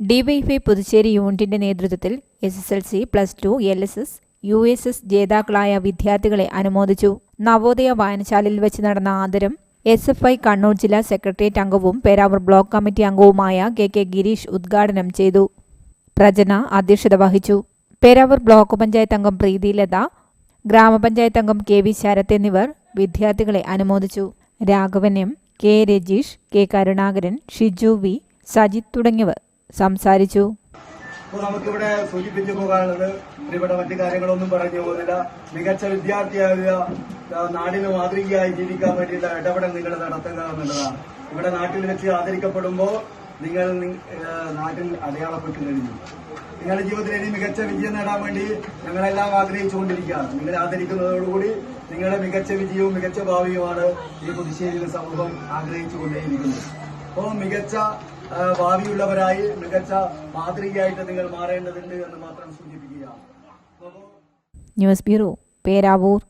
DYFI Puducherry യൂണിറ്റിന്റെ നേതൃത്വത്തിൽ S S L C plus two L S S U S S ജേതാക്കളായ വിദ്യാർത്ഥികളെ അനുമോദിച്ചു. നവോദയ വായനശാലയിൽ വെച്ച് നടന്ന ആദരം എസ് എഫ് ഐ കണ്ണൂർ ജില്ലാ സെക്രട്ടേറിയറ്റ് അംഗവും പേരാവൂർ ബ്ലോക്ക് കമ്മിറ്റി അംഗവുമായ കെ കെ ഗിരീഷ് ഉദ്ഘാടനം ചെയ്തു. പ്രജന അധ്യക്ഷത വഹിച്ചു. പേരാവൂർ ബ്ലോക്ക് പഞ്ചായത്ത് അംഗം പ്രീതിലത ഗ്രാമപഞ്ചായത്ത് അംഗം കെ വി ശരത് എന്നിവർ വിദ്യാർത്ഥികളെ അനുമോദിച്ചു. Raghavan M K Rajeesh K Karunakaran Shiju V Sajith തുടങ്ങിയവർ സംസാരിച്ചു. അപ്പോൾ നമുക്കിവിടെ സൂചിപ്പിച്ചു പോകാനുള്ളത് ഇവിടെ മറ്റു കാര്യങ്ങളൊന്നും പറഞ്ഞു പോകുന്നില്ല. മികച്ച വിദ്യാർത്ഥിയാകുക ആ, നാടിന് മാതൃകയായി ജീവിക്കാൻ വേണ്ടിയുള്ള ഇടപെടൽ നിങ്ങൾ നടത്തുക എന്നുള്ളതാണ്. ഇവിടെ നാട്ടിൽ വെച്ച് ആദരിക്കപ്പെടുമ്പോൾ നിങ്ങൾ നാട്ടിൽ അടയാളപ്പെട്ടു കഴിഞ്ഞു. നിങ്ങളുടെ ജീവിതത്തിൽ ഇനി മികച്ച വിജയം നേടാൻ വേണ്ടി ഞങ്ങളെല്ലാം ആഗ്രഹിച്ചുകൊണ്ടിരിക്കുകയാണ്. നിങ്ങളെ ആദരിക്കുന്നതോടുകൂടി നിങ്ങളുടെ മികച്ച വിജയവും മികച്ച ഭാവിയുമാണ് ഈ പുതുശ്ശേരിയിലെ സമൂഹം ആഗ്രഹിച്ചുകൊണ്ടേയിരിക്കുന്നത്. അപ്പോൾ മികച്ച ഭാവിയുള്ളവരായി മികച്ച മാതൃകയായിട്ട് നിങ്ങൾ മാറേണ്ടതുണ്ട് എന്ന് മാത്രം സൂചിപ്പിക്കുകയാണ്. News bureau Peravoor.